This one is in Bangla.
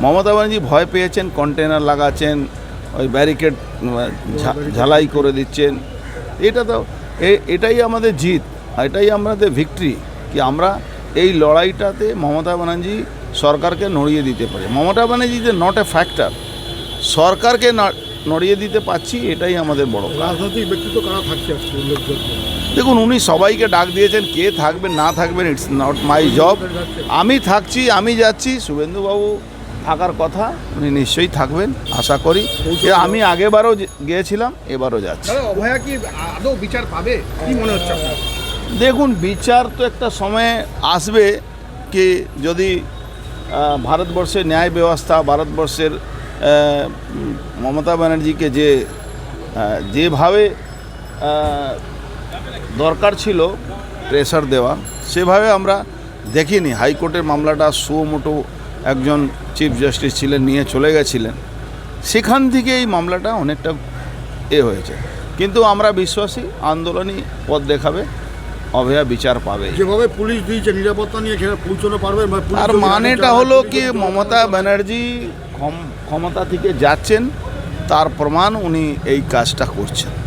মমতা ব্যানার্জি ভয় পেয়েছেন কন্টেনার লাগাচ্ছেন ওই ব্যারিকেড ঝালাই করে দিচ্ছেন। এটা তো এ- এটাই আমাদের জিত এটাই আমাদের ভিক্টরি কি আমরা এই লড়াইটাতে মমতা ব্যানার্জি সরকারকে নড়িয়ে দিতে পারে। মমতা ব্যানার্জি যে নট এ ফ্যাক্টর সরকারকে নড়িয়ে দিতে পারছি এটাই আমাদের বড় রাজনৈতিক ব্যক্তিত্ব কারা থাকছে দেখুন উনি সবাইকে ডাক দিয়েছেন কে থাকবেন না থাকবেন ইটস নট মাই জব আমি থাকছি আমি যাচ্ছি শুভেন্দুবাবু থাকার কথা উনি নিশ্চয়ই থাকবেন আশা করি। যে আমি আগেবারও গিয়েছিলাম এবারও যাচ্ছি। অভয়া কি আদৌ বিচার পাবে? কি মনে হচ্ছে দেখুন বিচার তো একটা সময়ে আসবে কি যদি ভারতবর্ষের ন্যায় ব্যবস্থা ভারতবর্ষের মমতা ব্যানার্জিকে যে যেভাবে দরকার ছিল প্রেশার দেওয়া সেভাবে আমরা দেখিনি। হাইকোর্টের মামলাটা সুমোটো একজন চিফ জাস্টিস ছিলেন নিয়ে চলে গেছিলেন। সেখান থেকে এই মামলাটা অনেকটা এ হয়েছে। কিন্তু আমরা বিশ্বাসী আন্দোলনই পথ দেখাবে অভয়া বিচার পাবে। যেভাবে পুলিশ দিয়েছে নিরাপত্তা নিয়ে পৌঁছাতে পারবে আর মানেটা হলো কি মমতা ব্যানার্জি ক্ষম- ক্ষমতা থেকে যাচ্ছেন তার প্রমাণ উনি এই কাজটা করছেন।